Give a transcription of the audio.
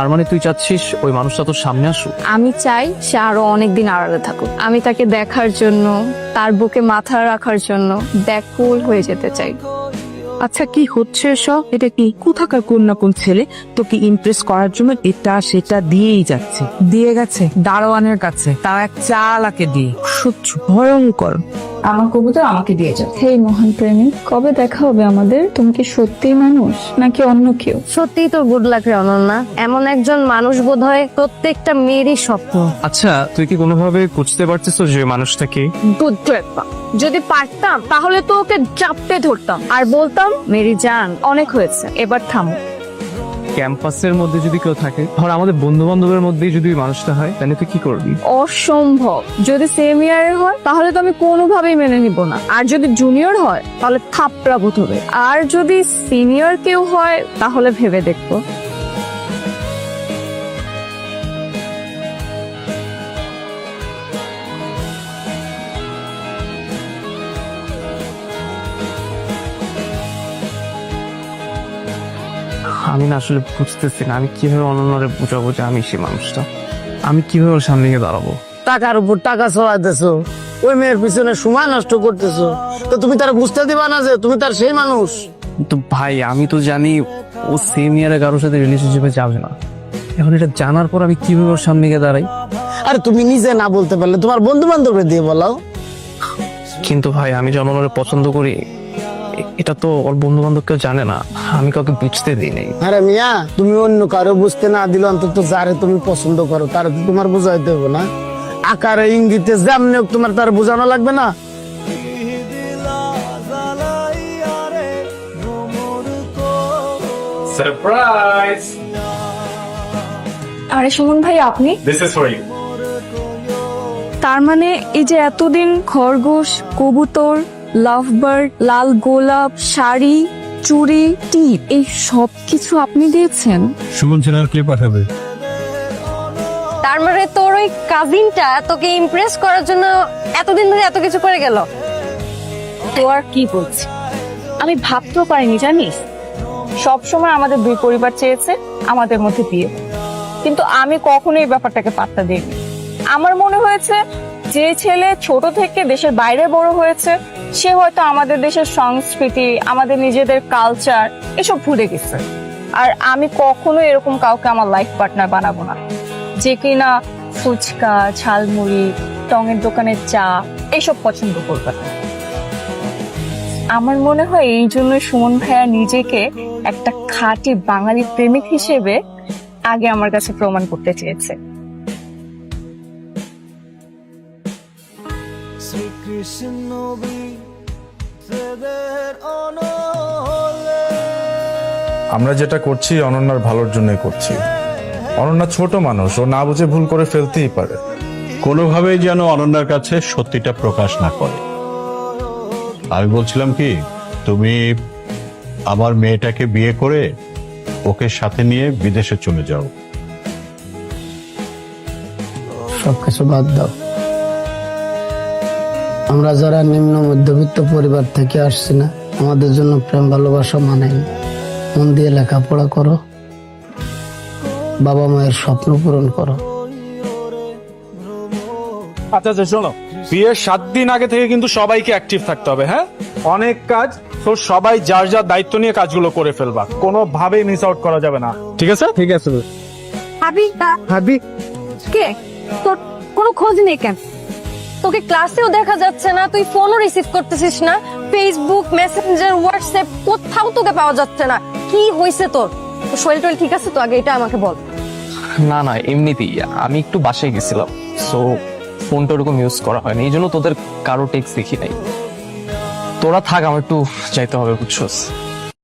তার মানে তুই চাচ্ছিস ওই মানুষটা তোর সামনে আসুক? আমি চাই সে আরও অনেকদিন আড়ালে থাকুক। আমি তাকে দেখার জন্য তার বুকে মাথা রাখার জন্য ব্যাকুল হয়ে যেতে চাই। আচ্ছা কি হচ্ছে এসব? এটা কি? কোথাকার কোন না কোন ছেলে? তোকে ইমপ্রেস করার জন্য এটা সেটা দিয়েই যাচ্ছে। দিয়ে গেছে দারোয়ানের কাছে। তাও এক চালাকে দিয়ে। সহ্য ভয়ঙ্কর। আমার কবুতর আমাকে দিয়ে যাও। হেই মহান প্রেমী কবে দেখা হবে আমাদের? তুমি কি সত্যিই মানুষ নাকি অন্য কেউ? সত্যিই তোর গুড লাক রে অনন্যা। এমন একজন মানুষ বোধ হয় প্রত্যেকটা মেয়েরই স্বপ্ন। আচ্ছা তুই কি কোনোভাবে বুঝতে পারছিস যে মানুষটাকে বুদ্ধ একটা যদি পারতাম তাহলে তো ওকে চাপতে ধরতাম। আর বলতাম মেরি জান অনেক হয়েছে এবার থামো। ক্যাম্পাসের মধ্যে যদি কেউ থাকে, ধর আমাদের বন্ধু বান্ধবের মধ্যে যদি মানুষটা হয়, তাহলে তুই কি করবি? অসম্ভব। যদি সেম ইয়ারের হয়, তাহলে তো আমি কোনোভাবেই মেনে নিব না। আর যদি জুনিয়র হয়, তাহলে থাপড়া বোধ হবে। আর যদি সিনিয়র কেউ হয়, তাহলে ভেবে দেখব। আমি না আসলে বুঝতেছি না। আমি কীভাবে অনন্যরে বুঝাবো যে আমি সেই মানুষটা? আমি কীভাবে ওর সামনে গিয়ে দাঁড়াবো? টাকার উপর টাকা চলাইতেছো ওই মেয়ের পিছনে সময় নষ্ট করতেছো। তো তুমি তার বুঝতে দিবা না যে তুমি তার সেই মানুষ? তো ভাই আমি তো জানি ও সেম ইয়ারে কারোর সাথে রিলেশনশিপে যাবে না। এখন এটা জানার পর আমি কীভাবে ওর সামনে গিয়ে দাঁড়াই? আর তুমি নিজে না বলতে পারলে তোমার বন্ধু বান্ধবকে দিয়ে বলাও কিন্তু ভাই আমি জনগণের পছন্দ করি এটা তো ওর বন্ধু বান্ধব কেউ জানে না। আমি কাউকে বুঝতে দিই নাই। আরে মিয়া তুমি অন্য কারও বুঝতে না দিলে অন্তত যারে তুমি পছন্দ করো তার তো তোমার বোঝাইতে হবে না। আকারে ইঙ্গিতে যেমনি হোক তোমার তার বোঝানো লাগবে না। সারপ্রাইজ আরে সুমন ভাই আপনি? দিস ইজ ফর ইউ তার মানে এই যে এতদিন খরগোশ কবুতর লাভবার্ড লাল গোলাপ শাড়ি চুড়ি টিপ এই সব কিছু আপনি দিয়েছেন। সুমন সেনার কে পাঠাবে? তার মানে তোর ওই কাজিনটা তোকে ইমপ্রেস করার জন্য এতদিন ধরে এত কিছু করে গেল। তো আর কি বলছি? আমি ভাবতেও পারিনি জানিস? সব সময় আমাদের দুই পরিবার চেয়েছে আমাদের মধ্যে বিয়ে। কিন্তু আমি কখনো এই ব্যাপারটাকে পাত্তা দিইনি। আমার মনে হয়েছে যে ছেলে ছোট থেকে দেশের বাইরে বড় হয়েছে, সে হয়তো আমাদের দেশের সংস্কৃতি, আমাদের নিজেদের কালচার এসব ভুলে গেছে। আর আমি কখনো এরকম কাউকে আমার লাইফ পার্টনার বানাবো না। যে কিনা ফুচকা, ঝালমুড়ি, টঙের দোকানের চা এসব পছন্দ করবে না। আমার মনে হয় এই জন্য সুমন ভাইয়া নিজেকে একটা খাঁটি বাঙালি প্রেমিক হিসেবে আগে আমার কাছে প্রমাণ করতে চেয়েছে। আমরা যেটা করছি অনন্যার ভালোর জন্যই করছি। অনন্যা ছোট মানুষ ও না বুঝে ভুল করে ফেলতেই পারে। কোনোভাবেই যেন অনন্যার কাছে সত্যিটা প্রকাশ না করে। আমি বলছিলাম কি তুমি আমার মেয়েটাকে বিয়ে করে ওকে সাথে নিয়ে বিদেশে চলে যাও। সবকিছু বাদ দাও। আমরা যারা নিম্ন মধ্যবিত্ত পরিবার থেকে আসছি না আমাদের জন্য প্রেম ভালোবাসা মানে মন দিয়ে লেখাপড়া করো বাবা মায়ের স্বপ্ন পূরণ করো। আচ্ছা আচ্ছা শোনো। বিয়ের সাত দিন আগে থেকে কিন্তু সবাইকে অ্যাক্টিভ থাকতে হবে হ্যাঁ? অনেক কাজ তো সবাই যার যার দায়িত্ব নিয়ে কাজগুলো করে ফেলবা। কোনোভাবেই মিস আউট করা যাবে না। ঠিক আছে? ঠিক আছে ভাবি? ভাবি? কে? তোর কোনো খোঁজ নেই কেন? তোকে ক্লাসেও দেখা যাচ্ছে না, তুই ফোনও রিসিভ করতেছিস না ফেসবুক মেসেঞ্জার হোয়াটসঅ্যাপ কোথাও তোকে পাওয়া যাচ্ছে না। কি হয়েছে তোর? শরীর টরীর ঠিক আছে তো? আগে এটা আমাকে বল। না না, এমনিতেই আমি একটু বাসায় গেছিলাম সো ফোনটা ওরকম ইউজ করা হয়নি, এই জন্য তোদের কারও টেক্সট দেখি নাই। তোরা থাক, আমার একটু যাইতে হবে, বুঝছস?